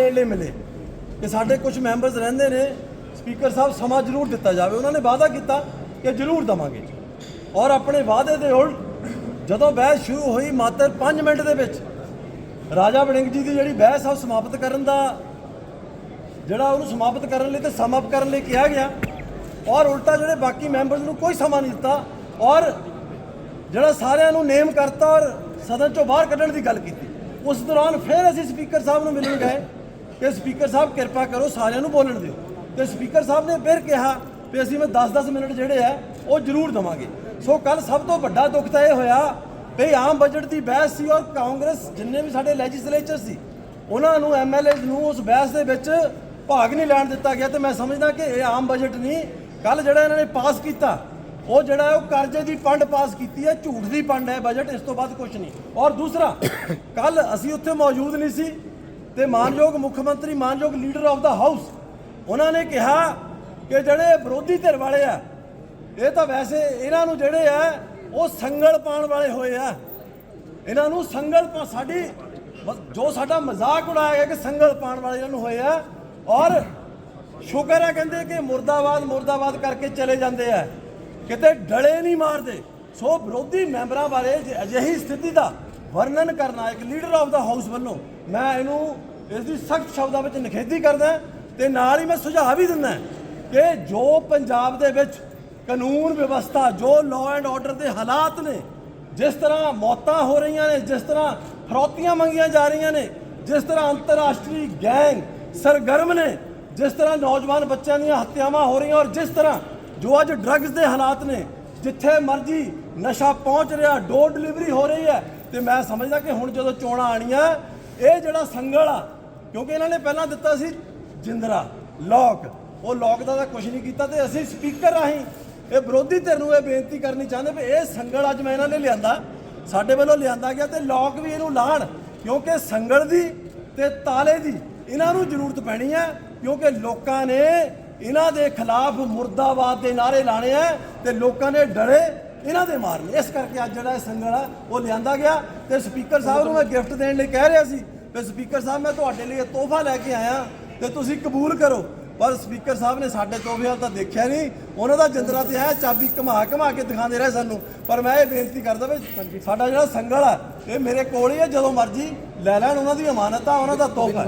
ਦੇਣ ਲਈ ਮਿਲੇ। ਕਿ ਸਾਡੇ ਕੁਝ ਮੈਂਬਰਸ ਰਹਿੰਦੇ ਨੇ ਸਪੀਕਰ ਸਾਹਿਬ ਸਮਾਂ ਜ਼ਰੂਰ ਦਿੱਤਾ ਜਾਵੇ। ਉਹਨਾਂ ਨੇ ਵਾਅਦਾ ਕੀਤਾ ਕਿ ਜ਼ਰੂਰ ਦਵਾਂਗੇ। ਔਰ ਆਪਣੇ ਵਾਅਦੇ ਦੇ ਉਲਟ ਜਦੋਂ ਬਹਿਸ ਸ਼ੁਰੂ ਹੋਈ ਮਾਤਰ 5 ਮਿੰਟ ਦੇ ਵਿੱਚ, ਰਾਜਾ ਵੜਿੰਗ ਜੀ ਦੀ ਜਿਹੜੀ ਬਹਿਸ ਆ ਉਹ ਸਮਾਪਤ ਕਰਨ ਦਾ, ਜਿਹੜਾ ਉਹਨੂੰ ਸਮਾਪਤ ਕਰਨ ਲਈ ਤੇ ਸਮਾਪਤ ਕਰਨ ਲਈ ਕਿਹਾ ਗਿਆ। ਔਰ ਉਲਟਾ ਜਿਹੜੇ ਬਾਕੀ ਮੈਂਬਰਸ ਨੂੰ ਕੋਈ ਸਮਾਂ ਨਹੀਂ ਦਿੱਤਾ, ਔਰ ਜਿਹੜਾ ਸਾਰਿਆਂ ਨੂੰ ਨੇਮ ਕਰਤਾ ਔਰ ਸਦਨ ਚੋਂ ਬਾਹਰ ਕੱਢਣ ਦੀ ਗੱਲ ਕੀਤੀ। ਉਸ ਦੌਰਾਨ ਫਿਰ ਅਸੀਂ ਸਪੀਕਰ ਸਾਹਿਬ ਨੂੰ ਮਿਲਣ ਗਏ। ਕਿ ਸਪੀਕਰ ਸਾਹਿਬ ਕਿਰਪਾ ਕਰੋ ਸਾਰਿਆਂ ਨੂੰ ਬੋਲਣ ਦਿਓ। ਤੇ ਸਪੀਕਰ ਸਾਹਿਬ ਨੇ ਫਿਰ ਕਿਹਾ ਵੀ ਅਸੀਂ ਮੈਂ 10-10 ਮਿੰਟ ਜਿਹੜੇ ਆ, ਉਹ ਜ਼ਰੂਰ ਦਵਾਂਗੇ। ਸੋ ਕੱਲ ਸਭ ਤੋਂ ਵੱਡਾ ਦੁੱਖ ਤਾਂ ਇਹ ਹੋਇਆ ਵੀ ਆਮ ਬਜਟ ਦੀ ਬਹਿਸ ਸੀ ਔਰ ਕਾਂਗਰਸ ਜਿੰਨੇ ਵੀ ਸਾਡੇ ਲੈਜਿਸਲੇਚਰ ਸੀ, ਉਹਨਾਂ ਨੂੰ ਐਮਐਲਏਜ਼ ਨੂੰ ਉਸ ਬਹਿਸ ਦੇ ਵਿੱਚ ਭਾਗ ਨਹੀਂ ਲੈਣ ਦਿੱਤਾ ਗਿਆ ਤੇ ਮੈਂ ਸਮਝਦਾ ਕਿ ਇਹ ਆਮ ਬਜਟ ਨਹੀਂ ਕੱਲ ਜਿਹੜਾ ਇਹਨਾਂ ਨੇ ਪਾਸ ਕੀਤਾ, ਉਹ ਜਿਹੜਾ ਉਹ ਕਰਜ਼ੇ ਦੀ ਪੰਡ ਪਾਸ ਕੀਤੀ ਹੈ, ਝੂਠ ਦੀ ਪੰਡ ਹੈ ਬਜਟ ਇਸ ਤੋਂ ਬਾਅਦ ਕੁਝ ਨਹੀਂ। ਔਰ ਦੂਸਰਾ ਕੱਲ ਅਸੀਂ ਉੱਥੇ ਮੌਜੂਦ ਨਹੀਂ ਸੀ ਤੇ ਮਾਨਯੋਗ ਮੁੱਖ ਮੰਤਰੀ ਮਾਨਯੋਗ ਲੀਡਰ ਆਫ ਦਾ ਹਾਊਸ ਉਹਨਾਂ ਨੇ ਕਿਹਾ ਕਿ ਜਿਹੜੇ ਵਿਰੋਧੀ ਧਿਰ ਵਾਲੇ ਆ, ਇਹ ਤਾਂ ਵੈਸੇ ਇਹਨਾਂ ਨੂੰ ਜਿਹੜੇ ਆ, ਉਹ ਸੰਗਲ ਪਾਉਣ ਵਾਲੇ ਹੋਏ ਆ। ਇਹਨਾਂ ਨੂੰ ਸੰਗਲ ਪਾ, ਸਾਡੀ ਜੋ ਸਾਡਾ ਮਜ਼ਾਕ ਉਡਾਇਆ ਗਿਆ ਕਿ ਸੰਗਲ ਪਾਉਣ ਵਾਲੇ ਇਹਨਾਂ ਨੂੰ ਹੋਏ ਆ, ਔਰ ਸ਼ੁਕਰ ਹੈ ਕਹਿੰਦੇ ਕਿ ਮੁਰਦਾਬਾਦ ਮੁਰਦਾਬਾਦ ਕਰਕੇ ਚਲੇ ਜਾਂਦੇ ਆ। ਕਿਤੇ ਡਲੇ ਨਹੀਂ ਮਾਰਦੇ। ਸੋ ਵਿਰੋਧੀ ਮੈਂਬਰਾਂ ਬਾਰੇ ਅਜਿਹੀ ਸਥਿਤੀ ਦਾ ਵਰਣਨ ਕਰਨਾ, ਇੱਕ ਲੀਡਰ ਆਫ ਦਾ ਹਾਊਸ ਵੱਲੋਂ ਮੈਂ ਇਹਨੂੰ ਇਸ ਦੀ ਸਖਤ ਸ਼ਬਦਾਂ ਵਿੱਚ ਨਿਖੇਧੀ ਕਰਦਾ ਤੇ ਨਾਲ ਹੀ ਮੈਂ ਸੁਝਾਅ ਵੀ ਦਿੰਦਾ ਕਿ ਜੋ ਪੰਜਾਬ ਦੇ ਵਿੱਚ ਕਾਨੂੰਨ ਵਿਵਸਥਾ, ਜੋ ਲਾਅ ਐਂਡ ਆਰਡਰ ਦੇ ਹਾਲਾਤ ਨੇ, ਜਿਸ ਤਰ੍ਹਾਂ ਮੌਤਾਂ ਹੋ ਰਹੀਆਂ ਨੇ, ਜਿਸ ਤਰ੍ਹਾਂ ਫਰੋਤੀਆਂ ਮੰਗੀਆਂ ਜਾ ਰਹੀਆਂ ਨੇ, ਜਿਸ ਤਰ੍ਹਾਂ ਅੰਤਰਰਾਸ਼ਟਰੀ ਗੈਂਗ ਸਰਗਰਮ ਨੇ, ਜਿਸ ਤਰ੍ਹਾਂ ਨੌਜਵਾਨ ਬੱਚਿਆਂ ਦੀਆਂ ਹੱਤਿਆਵਾਂ ਹੋ ਰਹੀਆਂ ਔਰ ਜਿਸ ਤਰ੍ਹਾਂ ਜੋ ਅੱਜ ਡਰੱਗਸ ਦੇ ਹਾਲਾਤ ਨੇ, ਜਿੱਥੇ ਮਰਜ਼ੀ ਨਸ਼ਾ ਪਹੁੰਚ ਰਿਹਾ, ਡੋਰ ਡਿਲੀਵਰੀ ਹੋ ਰਹੀ ਹੈ। ਤੇ ਮੈਂ ਸਮਝਦਾ ਕਿ ਹੁਣ ਜਦੋਂ ਚੋਣਾਂ ਆਣੀਆਂ ਇਹ ਜਿਹੜਾ ਸੰਗਲ ਆ, ਕਿਉਂਕਿ ਇਹਨਾਂ ਨੇ ਪਹਿਲਾਂ ਦਿੱਤਾ ਸੀ ਜਿੰਦਰਾ, ਲੋਕ। ਉਹ ਲੋਕ ਦਾ ਤਾਂ ਕੁਝ ਨਹੀਂ ਕੀਤਾ ਤੇ ਅਸੀਂ ਸਪੀਕਰ ਰਾਹੀਂ ਇਹ ਵਿਰੋਧੀ ਧਿਰ ਨੂੰ ਇਹ ਬੇਨਤੀ ਕਰਨੀ ਚਾਹੁੰਦੇ ਵੀ ਇਹ ਸੰਗਲ ਅੱਜ ਮੈਂ ਇਹਨਾਂ ਨੇ ਲਿਆਂਦਾ। ਸਾਡੇ ਵੱਲੋਂ ਲਿਆਂਦਾ ਗਿਆ ਤੇ ਲੋਕ ਵੀ ਇਹਨੂੰ ਲਾਣ, ਕਿਉਂਕਿ ਸੰਗਲ ਦੀ ਤੇ ਤਾਲੇ ਦੀ ਇਹਨਾਂ ਨੂੰ ਜ਼ਰੂਰਤ ਪੈਣੀ ਹੈ, ਕਿਉਂਕਿ ਲੋਕਾਂ ਨੇ ਇਹਨਾਂ ਦੇ ਖਿਲਾਫ ਮੁਰਦਾਬਾਦ ਦੇ ਨਾਰੇ ਲਾਣੇ ਆ ਤੇ ਲੋਕਾਂ ਨੇ ਡਰੇ ਇਹਨਾਂ ਦੇ ਮਾਰਨੇ। ਇਸ ਕਰਕੇ ਅੱਜ ਜਿਹੜਾ ਇਹ ਸੰਗਲ ਆ, ਉਹ ਲਿਆਂਦਾ ਗਿਆ ਤੇ ਸਪੀਕਰ ਸਾਹਿਬ ਨੂੰ ਮੈਂ ਗਿਫਟ ਦੇਣ ਲਈ ਕਹਿ ਰਿਹਾ ਸੀ ਤੇ ਸਪੀਕਰ ਸਾਹਿਬ, ਮੈਂ ਤੁਹਾਡੇ ਲਈ ਇਹ ਤੋਹਫਾ ਲੈ ਕੇ ਆਇਆ ਤੇ ਤੁਸੀਂ ਕਬੂਲ ਕਰੋ। ਪਰ ਸਪੀਕਰ ਸਾਹਿਬ ਨੇ ਸਾਡੇ ਤੋਹਫੇ ਵੱਲ ਤਾਂ ਦੇਖਿਆ ਨਹੀਂ। ਉਹਨਾਂ ਦਾ ਜਿੰਦਰਾ ਤੇ ਹੈ, ਚਾਬੀ ਘੁਮਾ ਘੁਮਾ ਕੇ ਦਿਖਾਉਂਦੇ ਰਹੇ ਸਾਨੂੰ। ਪਰ ਮੈਂ ਇਹ ਬੇਨਤੀ ਕਰਦਾ ਵੀ ਸਾਡਾ ਜਿਹੜਾ ਸੰਗਲ ਆ, ਇਹ ਮੇਰੇ ਕੋਲ ਹੀ ਹੈ ਜਦੋਂ ਮਰਜ਼ੀ ਲੈ ਲੈਣ, ਉਹਨਾਂ ਦੀ ਅਮਾਨਤ ਆ, ਉਹਨਾਂ ਦਾ ਤੋਹਫਾ